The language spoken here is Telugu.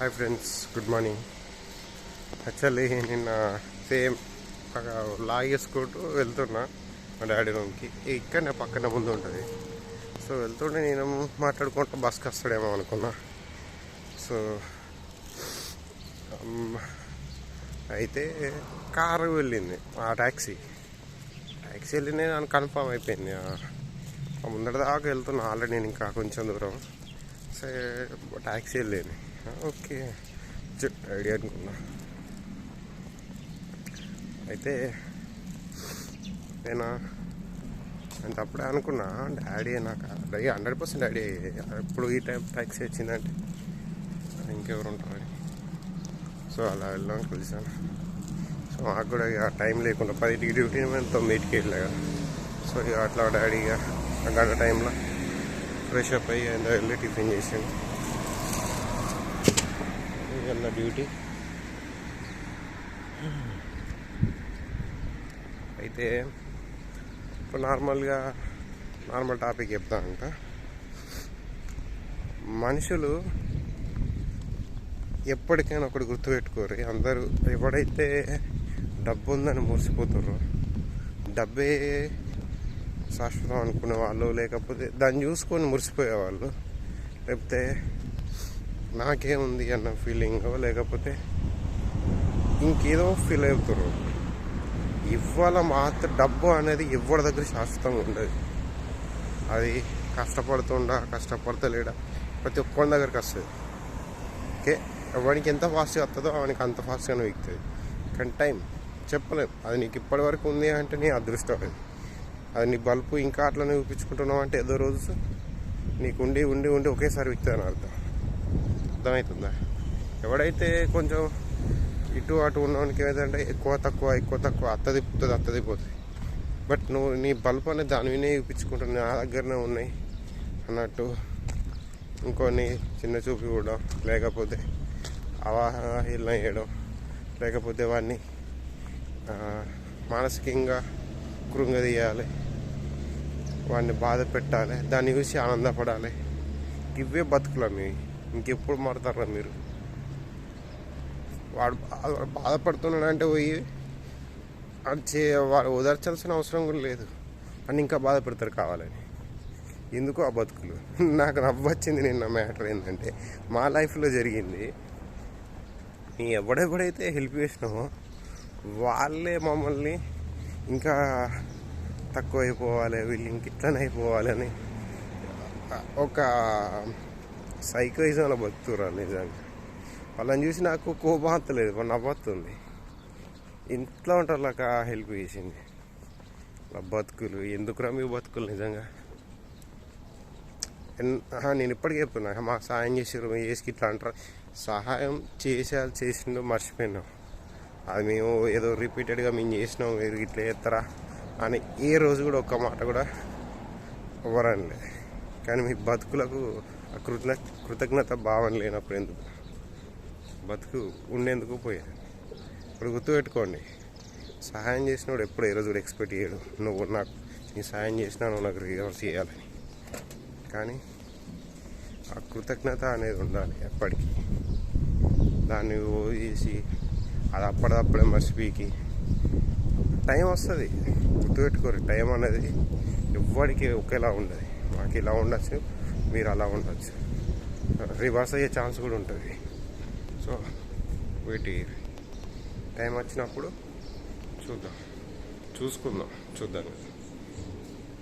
Hi friends good morning actually నిన్న సేమ్ లాగేసుకుంటూ వెళ్తున్నా మా డాడీ రూమ్కి. ఇక్కడనే పక్కన ముందు ఉంటుంది. సో వెళ్తుంటే నేను మాట్లాడుకుంటూ బస్కి వస్తాడేమో అనుకున్నా. సో um, అయితే కారు వెళ్ళింది ఆ ట్యాక్సీ ట్యాక్సీ వెళ్ళింది నాకు కన్ఫామ్ అయిపోయింది. ఆ ముందర దాకా వెళ్తున్నా ఆల్రెడీ నేను ఇంకా కొంచెం దూరం. సరే ట్యాక్సీ వెళ్ళింది. ఓకే. ఓకే ఐడియా అనుకున్నా. అయితే నేను? నేను అప్పుడే అనుకున్నా డాడీ నాకు డాడీ హండ్రెడ్ పర్సెంట్ డాడీ. ఎప్పుడు ఈ టైం ట్యాక్సీ వచ్చిందంటే ఇంకెవరు ఉంటారు సో అలా వెళ్ళాం కలిసాను సో మాకు కూడా ఇక టైం లేకుండా పది డ్యూటీ మేము తొమ్మిదికి వెళ్ళా కదా. సో ఇక అట్లా డాడీ ఇక గంట టైంలో ఫ్రెష్ అప్ అయ్యి ఎంత వెళ్ళి టిఫిన్ చేసిండు డ్యూటీ. అయితే ఇప్పుడు నార్మల్గా నార్మల్ టాపిక్ చెప్తానంట మనుషులు ఎప్పటికైనా ఒకటి గుర్తుపెట్టుకోరు. అందరూ ఎవడైతే డబ్బు ఉందని మురిసిపోతారో డబ్బే శాశ్వతం అనుకునే వాళ్ళు లేకపోతే దాన్ని చూసుకొని మురిసిపోయేవాళ్ళు లేకపోతే నాకేముంది అన్న ఫీలింగ్ లేకపోతే ఇంకేదో ఫీల్ అవుతారు ఇవాళ మాత్రం డబ్బు అనేది ఎవరి దగ్గర శాశ్వతంగా ఉండదు. అది కష్టపడుతుండా కష్టపడతలేడా? ప్రతి ఒక్కరి దగ్గరికి వస్తుంది. ఓకే? వానికి ఎంత ఫాస్ట్గా వస్తుందో వానికి అంత ఫాస్ట్గానే వీక్తుంది. కానీ టైం చెప్పలేం. అది నీకు ఇప్పటి వరకు ఉంది అంటే నీ అదృష్టం అది. అది నీ బల్బు ఇంకా అట్లనే చూపించుకుంటున్నావు అంటే ఏదో రోజు నీకు ఉండి ఉండి ఉండి ఒకేసారి విక్తుంది అని అర్థం. అర్థమవుతుందా? ఎవడైతే కొంచెం ఇటు అటు ఉన్నవానికి ఏదంటే ఎక్కువ తక్కువ ఎక్కువ తక్కువ అత్తది తిప్పుతుంది అత్తది పోతుంది బట్ నువ్వు నీ బల్బ్ అనేది దాని వినే చూపించుకుంటున్నా నా దగ్గరనే ఉన్నాయి అన్నట్టు ఇంకొన్ని చిన్న చూపు ఇవ్వడం లేకపోతే అవాహీలన వేయడం లేకపోతే వాడిని మానసికంగా కృంగదీయాలి వాడిని బాధ పెట్టాలి దాన్ని చూసి ఆనందపడాలి. ఇవే బతుకులా మీ ఇంకెప్పుడు మారుతారా మీరు? వాడు బాధపడుతున్నాడంటే బాధపడుతున్నాడు అంటే పోయి చే వాడు ఓదార్చాల్సిన అవసరం కూడా లేదు. అని ఇంకా బాధపడతారు కావాలని. ఎందుకు ఆ బతుకులు. నాకు నవ్వొచ్చింది నిన్న మ్యాటర్ ఏంటంటే మా లైఫ్లో జరిగింది. నీ ఎవడెవడైతే హెల్ప్ చేసినామో వాళ్ళే మమ్మల్ని ఇంకా తక్కువ అయిపోవాలి వీళ్ళు ఇంక ఇట్లనే అయిపోవాలని ఒక సైకోయిజంలో బతుకురా నిజంగా. వాళ్ళని చూసి నాకు కోపం వస్తలేదు వాళ్ళు నవ్వుతుంది ఇంట్లో ఉంటారు హెల్ప్ చేసింది. వాళ్ళ బతుకులు ఎందుకురా మీ బతుకులు నిజంగా? ఎన్- నేను ఇప్పటికే చెప్తున్నా మా సాయం చేసారు మీ చేసి ఇట్లా అంటారు. సహాయం చేసేది చేసిండు మర్చిపోయినాం. అది మేము ఏదో రిపీటెడ్గా మేము చేసినాం మీరు ఇట్లా చేస్తారా అని ఏ రోజు కూడా ఒక్క మాట కూడా ఇవ్వరండి కానీ మీ బతుకులకు కృతజ్ఞ కృతజ్ఞత భావన లేనప్పుడు ఎందుకు? బతుకు ఉండేందుకు పోయేది ఇప్పుడు గుర్తుపెట్టుకోండి సహాయం చేసినప్పుడు ఎప్పుడు ఏ రోజు కూడా ఎక్స్పెక్ట్ చేయడు. నువ్వు నాకు నీ సహాయం చేసినా నువ్వు నాకు రివర్స్ చేయాలని కానీ ఆ కృతజ్ఞత అనేది ఉండాలి ఎప్పటికీ. దాన్ని చేసి అది అప్పటిదప్పుడే మర్చిపోయి టైం వస్తుంది. గుర్తుపెట్టుకోరు టైం అనేది ఎవ్వడికి ఒకేలా ఉండదు. మాకు ఇలా ఉండొచ్చు. మీరు అలా ఉండొచ్చు. రివర్స్ అయ్యే ఛాన్స్ కూడా ఉంటుంది. సో వీటి టైం వచ్చినప్పుడు చూద్దాం. చూసుకుందాం. చూద్దాం.